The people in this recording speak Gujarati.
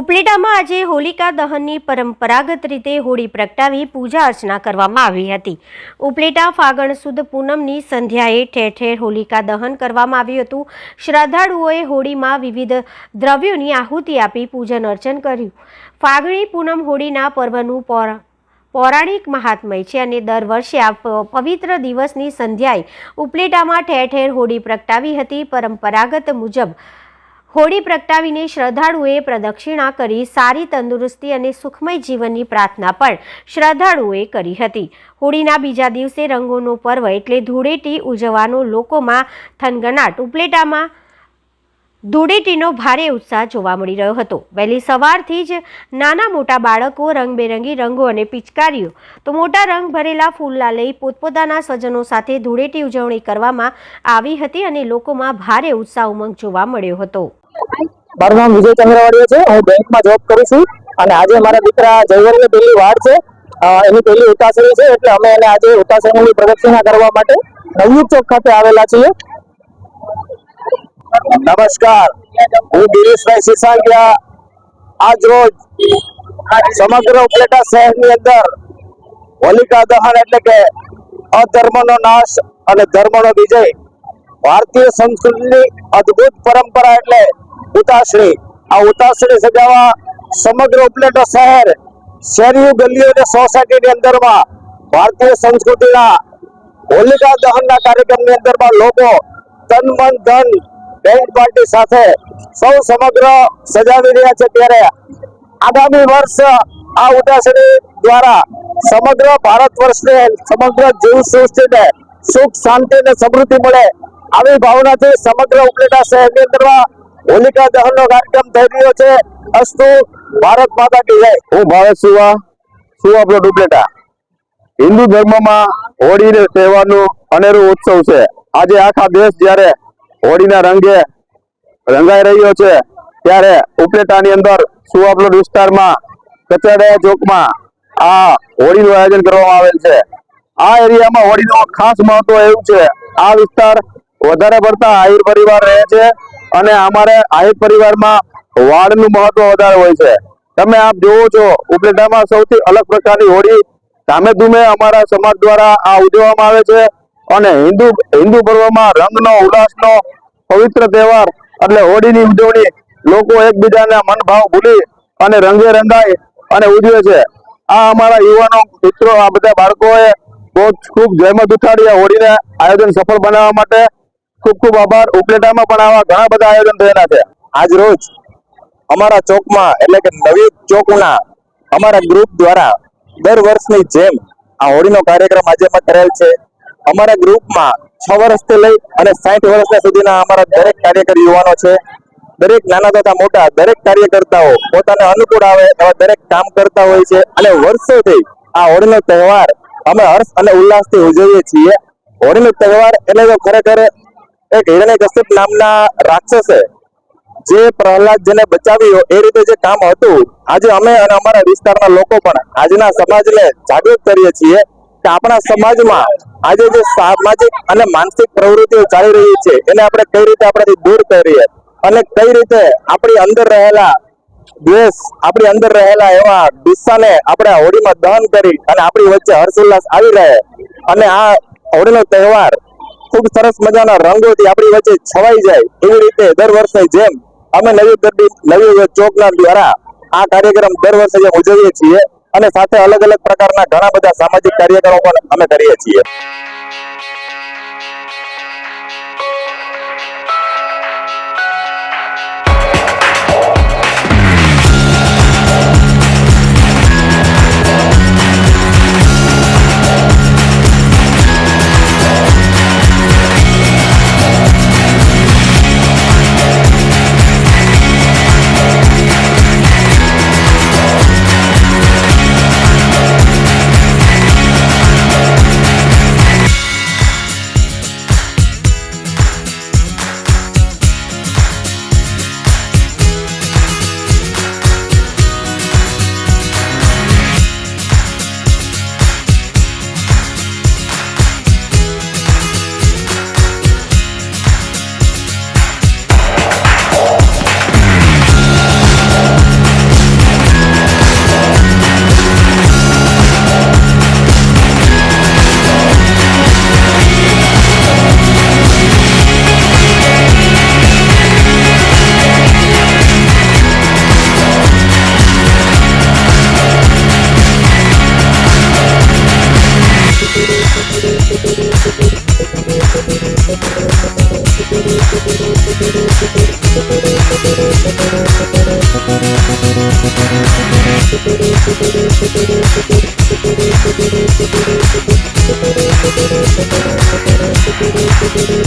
ઉપલેટામાં આજે હોલિકા દહનની પરંપરાગત રીતે હોળી પ્રગટાવી પૂજા અર્ચના કરવામાં આવી હતી. ઉપલેટા ફાગણ સુદ પૂનમની સંધ્યાએ ઠેર ઠેર હોલિકા દહન કરવામાં આવ્યું હતું. શ્રદ્ધાળુઓએ હોળીમાં વિવિધ દ્રવ્યોની આહુતિ આપી પૂજન અર્ચન કર્યું. ફાગણી પૂનમ હોળીના પર્વનું પૌરા, પૌરાણિક મહાત્મય છે અને દર વર્ષે આ પવિત્ર દિવસની સંધ્યાએ ઉપલેટામાં ઠેર ઠેર હોળી પ્રગટાવી હતી. પરંપરાગત મુજબ હોળી પ્રગટાવીને શ્રદ્ધાળુઓએ પ્રદક્ષિણા કરી સારી તંદુરસ્તી અને સુખમય જીવનની પ્રાર્થના પણ શ્રદ્ધાળુઓએ કરી હતી. હોળીના બીજા દિવસે રંગોનો પર્વ એટલે ધૂળેટી ઉજવવાનો લોકોમાં થનગનાટ ઉપલેટામાં ધૂળેટીનો ભારે ઉત્સાહ જોવા મળી રહ્યો હતો. વહેલી સવારથી જ નાના મોટા બાળકો રંગબેરંગી રંગો અને પિચકારીઓ, તો મોટા રંગ ભરેલા ફૂલના લઈ પોતપોતાના સ્વજનો સાથે ધૂળેટી ઉજવણી કરવામાં આવી હતી અને લોકોમાં ભારે ઉત્સાહ ઉમંગ જોવા મળ્યો હતો. મારું નામ વિજય ચંદ્રવાડિયા છે. હું બેંકમાં જોબ કરું છું અને આજે મારા દીકરા જયવરની પહેલી વાર છે. એની પહેલી ઉતાસળી છે એટલે અમે એને આજે ઉતાસળીની પ્રદક્ષિણા કરવા માટે નવયુગ ચોક ખાતે આવેલા છીએ. નમસ્કાર. હું ગિરીશભાઈ સિસાંગિયા આજ રોજ સમગ્ર ઉપલેટા શહેરની અંદર હોલિકા દહન એટલે કે અધર્મનો નાશ અને ધર્મનો વિજય ભારતીય સંસ્કૃતિની અદ્ભુત પરંપરા એટલે ઉતાસળી આ ઉતાસળી સજાવવા સમગ્ર ઉપલેટા શહેર શેરીઓ ગલીઓ અને સોસાયટીની અંદરમાં ભારતીય સંસ્કૃતિના હોલિકા દહનના કાર્યક્રમની અંદરમાં લોકો તન મન ધન બેન્ડ પાર્ટી સાથે સૌ સમગ્ર સજાવી રહ્યા છે ત્યારે આગામી વર્ષ આ ઉદાસણી દ્વારા સમગ્ર ભારત વર્ષને સમગ્ર જીવ સૃષ્ટિને સુખ શાંતિ અને સમૃદ્ધિ મળે આવી ભાવનાથી સમગ્ર ઉપલેટા શહેરની અંદરમાં હોલિકા દહનનો કાર્યક્રમ થઈ રહ્યો છે. અસ્તુ, ભારત માતા કી જય. હું ભારત સુવા સુવા પ્લોટ ઉપલેટા. હિન્દુ ધર્મમાં હોળી તહેવારનું અનેરું ઉત્સવ છે. આજે આખા દેશ જ્યારે હોળીના રંગે રંગાઈ રહ્યો છે, ત્યારે ઉપલેટાની અંદર સુવાપલોડ વિસ્તારમાં કચડિયા ચોકમાં આ હોળીનું આયોજન કરવામાં આવેલ છે. આ એરિયામાં હોળીનું ખાસ મહત્વ એવું છે. આ વિસ્તાર વધારે પડતા આહિર પરિવાર રહે છે અને અમારે આહિર પરિવારમાં વાળનું મહત્વ વધારે હોય છે. તમે આપ જોવો છો, ઉપલેટામાં સૌથી અલગ પ્રકારની હોળી ધામે ધૂમે અમારા સમાજ દ્વારા આ ઉજવવામાં આવે છે અને હિન્દુ હિન્દુ પર્વમાં રંગનો, ઉલ્લાસનો, પવિત્ર તહેવાર એટલે હોળીની ઉજવણી લોકો એકબીજાના મનભાવ ભૂલી અને રંગે રંગાય અને ઉજવે છે. આ અમારા યુવાનો, મિત્રો, આ બધા બાળકોએ બહુ ખૂબ જહેમત ઉઠાડી હોળીને આયોજન સફળ બનાવવા માટે ખૂબ ખૂબ આભાર. ઉપલેટામાં પણ આવા ઘણા બધા આયોજન થયેલા છે. આજ રોજ અમારા ચોકમાં, એટલે કે નવી ચોકના અમારા ગ્રુપ દ્વારા દર વર્ષની જેમ આ હોળીનો કાર્યક્રમ આજે પણ કરેલ છે. અમારા ગ્રુપમાં છ વર્ષથી લઈ અને સાઠ વર્ષના સુધીના અમારા દરેક કાર્યકર યુવાનો છે. દરેક નાના તથા મોટા દરેક કાર્યકર્તાઓ પોતાને અનુકૂળ આવે એવા દરેક કામ કરતા હોય છે. અને વર્ષોથી આ હોળીનો તહેવાર અમે હર્ષ અને ઉલ્લાસથી ઉજવીએ છીએ. હોળીનો તહેવાર એટલે તો ખરેખર એક હિરણ્યકશ્યપ નામના રાક્ષસે જે પ્રહલાદ જેને બચાવ્યો, એ રીતે જે કામ હતું, આજે અમે અને અમારા વિસ્તારના લોકો પણ આજના સમાજને જાગૃત કરીએ છીએ કે આપણા સમાજમાં આજે જે સામાજિક અને માનસિક પ્રવૃત્તિઓ ચાલી રહી છે, એને આપણે કઈ રીતે આપણાથી દૂર કરીએ અને કઈ રીતે આપણી અંદર રહેલા દ્વેષ, આપણી અંદર રહેલા એવા ગુસ્સાને આપણે હોળીમાં દહન કરી અને આપણી વચ્ચે હર્ષોલ્લાસ આવી રહે અને આ હોળીનો તહેવાર ખૂબ સરસ મજાના રંગોથી આપણી વચ્ચે છવાઈ જાય એવી રીતે દર વર્ષે જેમ અમે નવી ગરબી, નવી ચોકના દ્વારા આ કાર્યક્રમ દર વર્ષે જેમ ઉજવીએ છીએ અને સાથે અલગ અલગ પ્રકારના ઘણા બધા સામાજિક કાર્યક્રમો પણ અમે કરીએ છીએ. Thank you.